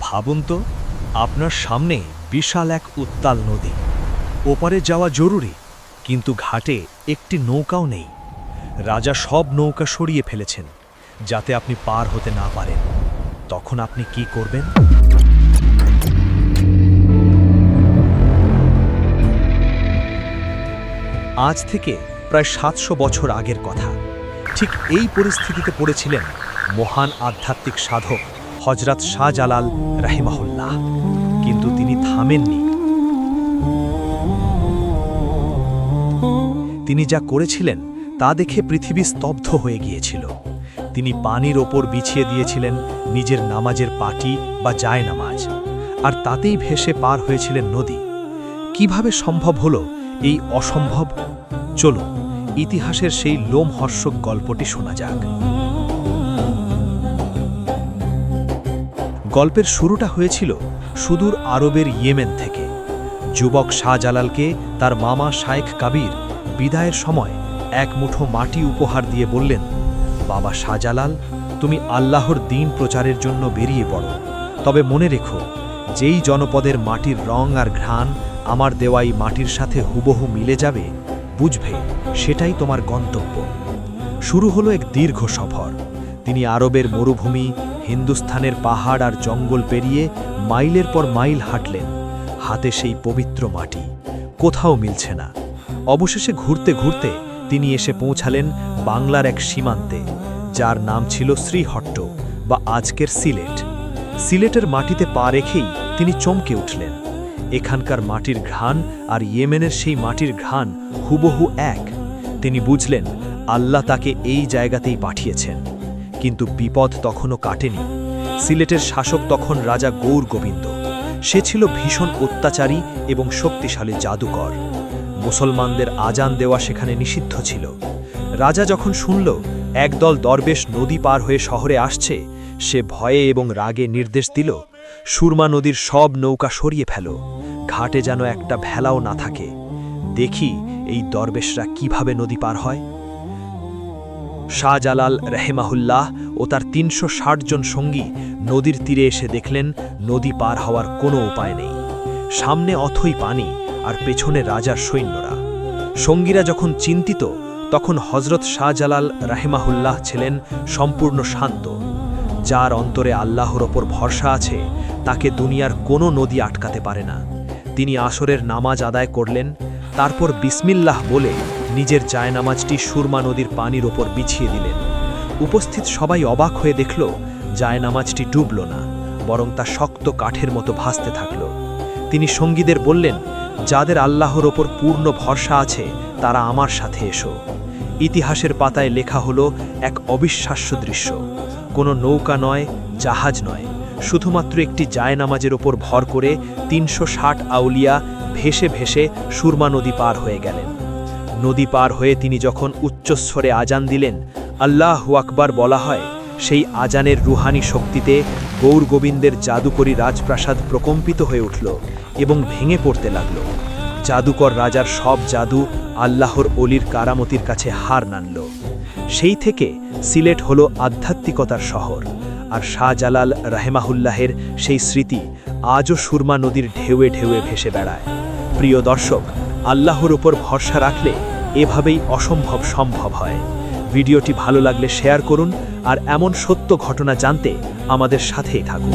ভাবুন তো, আপনার সামনে বিশাল এক উত্তাল নদী। ওপারে যাওয়া জরুরি, কিন্তু ঘাটে একটি নৌকাও নেই। রাজা সব নৌকা সরিয়ে ফেলেছেন, যাতে আপনি পার হতে না পারেন। তখন আপনি কি করবেন? আজ থেকে প্রায় সাতশো বছর আগের কথা। ঠিক এই পরিস্থিতিতে পড়েছিলেন মহান আধ্যাত্মিক সাধক হজরত শাহজালাল রাহিমাহুল্লাহ, কিন্তু তিনি থামেননি। তিনি যা করেছিলেন, তা দেখে পৃথিবী স্তব্ধ হয়ে গিয়েছিল। তিনি পানির ওপর বিছিয়ে দিয়েছিলেন নিজের নামাজের পাটি বা জায় নামাজ আর তাতেই ভেসে পার হয়েছিলেন নদী। কীভাবে সম্ভব হলো এই অসম্ভব? চলো ইতিহাসের সেই লোমহর্ষক গল্পটি শোনা যাক। গল্পের শুরুটা হয়েছিল সুদূর আরবের ইয়েমেন থেকে। যুবক শাহজালালকে তার মামা শায়েখ কাবির বিদায়ের সময় এক মুঠো মাটি উপহার দিয়ে বললেন, বাবা শাহজালাল, তুমি আল্লাহর দিন প্রচারের জন্য বেরিয়ে পড়ো। তবে মনে রেখো, যেই জনপদের মাটির রং আর ঘ্রাণ আমার দেওয়াই মাটির সাথে হুবহু মিলে যাবে, বুঝবে, সেটাই তোমার গন্তব্য। শুরু হলো এক দীর্ঘ সফর। তিনি আরবের মরুভূমি হিন্দুস্থানের পাহাড় আর জঙ্গল পেরিয়ে মাইলের পর মাইল হাঁটলেন। হাতে সেই পবিত্র মাটি। কোথাও মিলছে না। অবশেষে ঘুরতে ঘুরতে তিনি এসে পৌঁছালেন বাংলার এক সীমান্তে, যার নাম ছিল শ্রীহট্ট বা আজকের সিলেট। সিলেটের মাটিতে পা রেখেই তিনি চমকে উঠলেন। এখানকার মাটির ঘ্রাণ আর ইয়েমেনের সেই মাটির ঘ্রাণ হুবহু এক। তিনি বুঝলেন, আল্লাহ তাকে এই জায়গাতেই পাঠিয়েছেন। কিন্তু বিপদ তখনও কাটেনি। সিলেটের শাসক তখন রাজা গৌর গোবিন্দ। সে ছিল ভীষণ অত্যাচারী এবং শক্তিশালী জাদুকর। মুসলমানদের আজান দেওয়া সেখানে নিষিদ্ধ ছিল। রাজা যখন শুনল, একদল দরবেশ নদী পার হয়ে শহরে আসছে, সে ভয়ে এবং রাগে নির্দেশ দিল, সুরমা নদীর সব নৌকা সরিয়ে ফেল, ঘাটে যেন একটা ভেলাও না থাকে। দেখি এই দরবেশরা কীভাবে নদী পার হয়। শাহজালাল রেহেমাহুল্লাহ ও তার তিনশো ষাট জন সঙ্গী নদীর তীরে এসে দেখলেন নদী পার হওয়ার কোনো উপায় নেই। সামনে অথই পানি আর পেছনে রাজার সৈন্যরা। সঙ্গীরা যখন চিন্তিত, তখন হজরত শাহজালাল রাহেমাহুল্লাহ ছিলেন সম্পূর্ণ শান্ত। যার অন্তরে আল্লাহর ওপর ভরসা আছে, তাকে দুনিয়ার কোনো নদী আটকাতে পারে না। তিনি আসরের নামাজ আদায় করলেন, তারপর বিসমিল্লাহ বলে নিজের জায়নামাজটি সুরমা নদীর পানির ওপর বিছিয়ে দিলেন। উপস্থিত সবাই অবাক হয়ে দেখল, জায়নামাজটি ডুবল না, বরং তা শক্ত কাঠের মতো ভাসতে থাকল। তিনি সঙ্গীদের বললেন, যাদের আল্লাহর ওপর পূর্ণ ভরসা আছে, তারা আমার সাথে এসো। ইতিহাসের পাতায় লেখা হলো, এক অবিশ্বাস্য দৃশ্য। কোনো নৌকা নয়, জাহাজ নয়। শুধুমাত্র একটি জায়নামাজের ওপর ভর করে তিনশো ষাট আউলিয়া ভেসে ভেসে সুরমা নদী পার হয়ে গেলেন। নদী পার হয়ে তিনি যখন উচ্চস্বরে আজান দিলেন, আল্লাহ আকবার বলা হয়, সেই আজানের রুহানি শক্তিতে গৌর গোবিন্দের জাদুকরী রাজপ্রাসাদ প্রকম্পিত হয়ে উঠল এবং ভেঙে পড়তে লাগল। জাদুকর রাজার সব জাদু আল্লাহর অলির কারামতির কাছে হার নানল। সেই থেকে সিলেট হল আধ্যাত্মিকতার শহর, আর শাহজালাল রাহেমাহুল্লাহের সেই স্মৃতি আজও সুরমা নদীর ঢেউয়ে ঢেউয়ে ভেসে বেড়ায়। প্রিয় দর্শক আল্লাহর ওপর ভরসা রাখলে এভাবেই অসম্ভব সম্ভব হয়। ভিডিওটি ভালো লাগলে শেয়ার করুন আর এমন সত্য ঘটনা জানতে আমাদের সাথেই থাকুন।